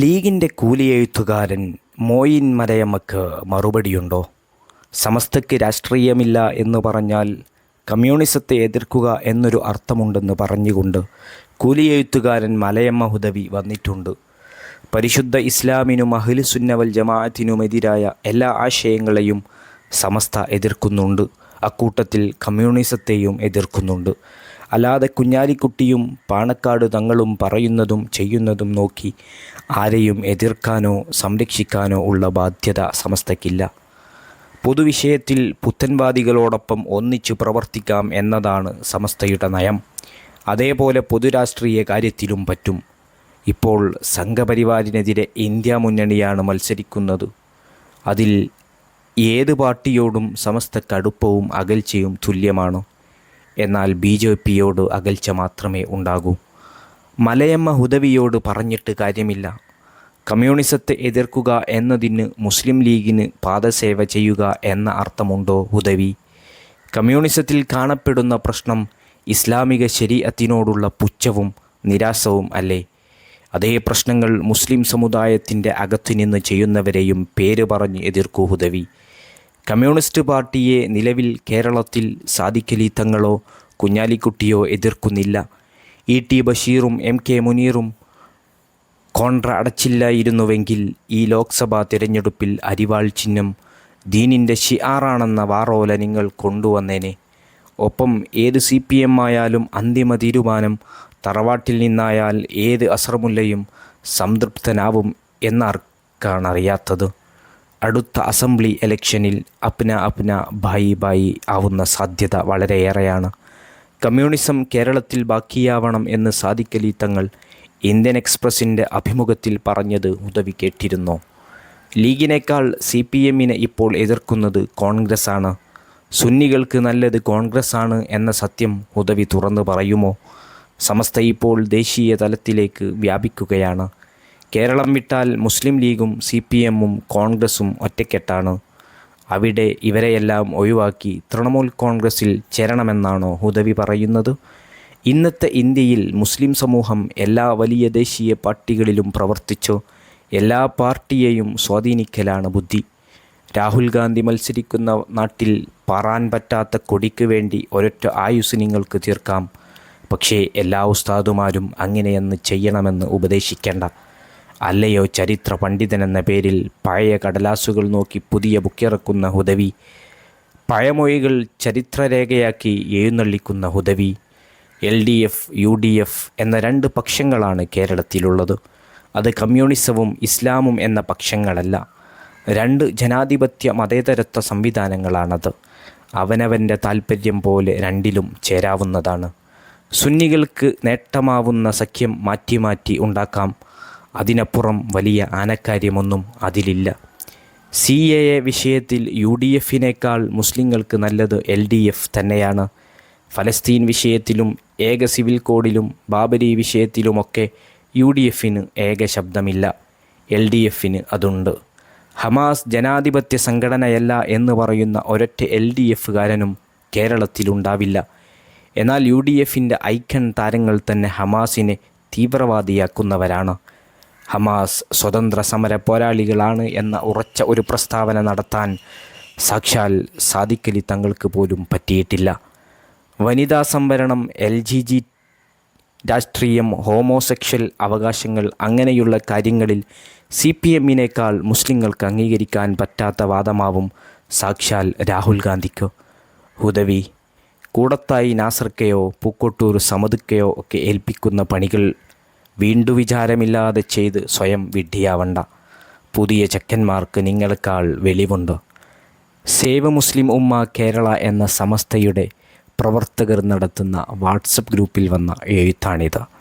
ലീഗിന്റെ കൂലിയെഴുത്തുകാരൻ മോയിൻ മരയമ്മക്ക് മറുപടിയുണ്ടോ? സമസ്തയ്ക്ക് രാഷ്ട്രീയമില്ല എന്ന് പറഞ്ഞാൽ കമ്മ്യൂണിസത്തെ എതിർക്കുക എന്നൊരു അർത്ഥമുണ്ടെന്ന് പറഞ്ഞുകൊണ്ട് കൂലിയെഴുത്തുകാരൻ മലയമ്മ ഹുദവി വന്നിട്ടുണ്ട്. പരിശുദ്ധ ഇസ്ലാമിനും അഹ്ലുസുന്നവൽ ജമാഅത്തിനുമെതിരായ എല്ലാ ആശയങ്ങളെയും സമസ്ത എതിർക്കുന്നുണ്ട്. അക്കൂട്ടത്തിൽ കമ്മ്യൂണിസത്തെയും എതിർക്കുന്നുണ്ട്. അല്ലാതെ കുഞ്ഞാലിക്കുട്ടിയും പാണക്കാട് തങ്ങളും പറയുന്നതും ചെയ്യുന്നതും നോക്കി ആരെയും എതിർക്കാനോ സംരക്ഷിക്കാനോ ഉള്ള ബാധ്യത സമസ്തയ്ക്കില്ല. പൊതുവിഷയത്തിൽ പുത്തൻവാദികളോടൊപ്പം ഒന്നിച്ചു പ്രവർത്തിക്കാം എന്നതാണ് സമസ്തയുടെ നയം. അതേപോലെ പൊതുരാഷ്ട്രീയ കാര്യത്തിലും പറ്റും. ഇപ്പോൾ സംഘപരിവാരിനെതിരെ ഇന്ത്യ മുന്നണിയാണ് മത്സരിക്കുന്നത്. അതിൽ ഏത് പാർട്ടിയോടും സമസ്ത കടുപ്പവും അകൽച്ചയും തുല്യമാണ്? എന്നാൽ ബി ജെ പിയോട് അകൽച്ച മാത്രമേ ഉണ്ടാകൂ. മലയമ്മ ഹുദവിയോട് പറഞ്ഞിട്ട് കാര്യമില്ല. കമ്മ്യൂണിസത്തെ എതിർക്കുക എന്നതിന് മുസ്ലിം ലീഗിന് പാദസേവ ചെയ്യുക എന്ന അർത്ഥമുണ്ടോ ഹുദവി കമ്മ്യൂണിസത്തിൽ കാണപ്പെടുന്ന പ്രശ്നം ഇസ്ലാമിക ശരീഅത്തിനോടുള്ള പുച്ഛവും നിരാശവും അല്ലേ? അതേ പ്രശ്നങ്ങൾ മുസ്ലിം സമുദായത്തിന്റെ അകത്തുനിന്ന് ചെയ്യുന്നവരെയും പേര് പറഞ്ഞ് എതിർക്കൂ ഹുദവി കമ്മ്യൂണിസ്റ്റ് പാർട്ടിയെ നിലവിൽ കേരളത്തിൽ സാദിഖലി തങ്ങളോ കുഞ്ഞാലിക്കുട്ടിയോ എതിർക്കുന്നില്ല. ഇ ടി ബഷീറും എം കെ മുനീറും കോൺട്ര അടച്ചില്ലായിരുന്നുവെങ്കിൽ ഈ ലോക്സഭാ തിരഞ്ഞെടുപ്പിൽ അരിവാൾ ചിഹ്നം ദീനിന്റെ ഷിആറാണെന്ന വാറോല നിങ്ങൾ കൊണ്ടുവന്നേനെ. ഒപ്പം ഏത് സി പി എം ആയാലും അന്തിമ തീരുമാനം തറവാട്ടിൽ നിന്നായാൽ ഏത് അസർമുല്ലയും സംതൃപ്തനാവും എന്നാർക്കാണറിയാത്തത്. അടുത്ത അസംബ്ലി ഇലക്ഷനിൽ അപ്ന അപ്ന ഭായി ഭായി ആവുന്ന സാധ്യത വളരെയേറെയാണ്. കമ്മ്യൂണിസം കേരളത്തിൽ ബാക്കിയാവണം എന്ന് സാധിക്കലി തങ്ങൾ ഇന്ത്യൻ എക്സ്പ്രസിന്റെ അഭിമുഖത്തിൽ പറഞ്ഞത് ഉദവി കേട്ടിരുന്നു. ലീഗിനേക്കാൾ സി പി എമ്മിനെ ഇപ്പോൾ എതിർക്കുന്നത് കോൺഗ്രസ്സാണ്. സുന്നികൾക്ക് നല്ലത് കോൺഗ്രസ്സാണ് എന്ന സത്യം ഉദവി തുറന്നു പറയുമോ? സമസ്ത ഇപ്പോൾ ദേശീയ തലത്തിലേക്ക് വ്യാപിക്കുകയാണ്. കേരളം വിട്ടാൽ മുസ്ലിം ലീഗും സി പി എമ്മും കോൺഗ്രസും ഒറ്റക്കെട്ടാണ്. അവിടെ ഇവരെയെല്ലാം ഒഴിവാക്കി തൃണമൂൽ കോൺഗ്രസിൽ ചേരണമെന്നാണോ ഹുദവി പറയുന്നത്? ഇന്നത്തെ ഇന്ത്യയിൽ മുസ്ലിം സമൂഹം എല്ലാ വലിയ ദേശീയ പാർട്ടികളിലും പ്രവർത്തിച്ചു? എല്ലാ പാർട്ടിയെയും സ്വാധീനിക്കലാണ് ബുദ്ധി. രാഹുൽ ഗാന്ധി മത്സരിക്കുന്ന നാട്ടിൽ പാറാൻ പറ്റാത്ത കൊടിക്ക് വേണ്ടി ഒരൊറ്റ ആയുസ് നിങ്ങൾക്ക് തീർക്കാം. പക്ഷേ എല്ലാ ഉസ്താദുമാരും അങ്ങനെയെന്ന് ചെയ്യണമെന്ന് ഉപദേശിക്കേണ്ട. അല്ലയോ ചരിത്ര പണ്ഡിതൻ എന്ന പേരിൽ പഴയ കടലാസുകൾ നോക്കി പുതിയ ബുക്കിറക്കുന്ന ഹുദവി പഴമൊഴികൾ ചരിത്രരേഖയാക്കി എഴുന്നള്ളിക്കുന്ന Hudawi L D F U D F എന്ന രണ്ട് പക്ഷങ്ങളാണ് കേരളത്തിലുള്ളത്. അത് കമ്മ്യൂണിസവും ഇസ്ലാമും എന്ന പക്ഷങ്ങളല്ല. രണ്ട് ജനാധിപത്യ മതേതരത്വ സംവിധാനങ്ങളാണത്. അവനവന്റെ താൽപ്പര്യം പോലെ രണ്ടിലും ചേരാവുന്നതാണ്. സുന്നികൾക്ക് നേട്ടമാവുന്ന സഖ്യം മാറ്റി മാറ്റി ഉണ്ടാക്കാം. അതിനപ്പുറം വലിയ ആനക്കാര്യമൊന്നും അതിലില്ല. സി എ എ വിഷയത്തിൽ യു ഡി എഫിനേക്കാൾ മുസ്ലിങ്ങൾക്ക് നല്ലത് എൽ ഡി എഫ് തന്നെയാണ്. ഫലസ്തീൻ വിഷയത്തിലും ഏക സിവിൽ കോഡിലും ബാബരി വിഷയത്തിലുമൊക്കെ യു ഡി എഫിന് ഏക ശബ്ദമില്ല. എൽ ഡി എഫിന് അതുണ്ട്. ഹമാസ് ജനാധിപത്യ സംഘടനയല്ല എന്ന് പറയുന്ന ഒരൊറ്റ എൽ ഡി എഫുകാരനും കേരളത്തിലുണ്ടാവില്ല. എന്നാൽ യു ഡി എഫിന്റെ ഐക്കൺ താരങ്ങൾ തന്നെ ഹമാസിനെ തീവ്രവാദിയാക്കുന്നവരാണ്. ഹമാസ് സ്വതന്ത്ര സമര പോരാളികളാണ് എന്ന ഉറച്ച ഒരു പ്രസ്താവന നടത്താൻ സാക്ഷാൽ സാദിക്കലി തങ്ങൾക്ക് പോലും പറ്റിയിട്ടില്ല. വനിതാ സംവരണം എൽ ജി ജി രാഷ്ട്രീയം ഹോമോസെക്ഷൽ അവകാശങ്ങൾ അങ്ങനെയുള്ള കാര്യങ്ങളിൽ സി പി എമ്മിനേക്കാൾ മുസ്ലിങ്ങൾക്ക് അംഗീകരിക്കാൻ പറ്റാത്ത വാദമാവും സാക്ഷാൽ രാഹുൽ ഗാന്ധിക്ക്. ഹുദവി കൂടത്തായി നാസർക്കയോ പൂക്കോട്ടൂർ സമതുക്കയോ ഒക്കെ ഏൽപ്പിക്കുന്ന പണികൾ വീണ്ടു വിചാരമില്ലാതെ ചെയ്ത് സ്വയം വിഡ്ഢിയാവണ്ട. പുതിയ ചെക്കന്മാർക്ക് നിങ്ങൾക്കാൾ വെളിവുണ്ട്. സേവ മുസ്ലിം ഉമ്മ കേരള എന്ന സമസ്തയുടെ പ്രവർത്തകർ നടത്തുന്ന വാട്സപ്പ് ഗ്രൂപ്പിൽ വന്ന എഴുത്താണിത്.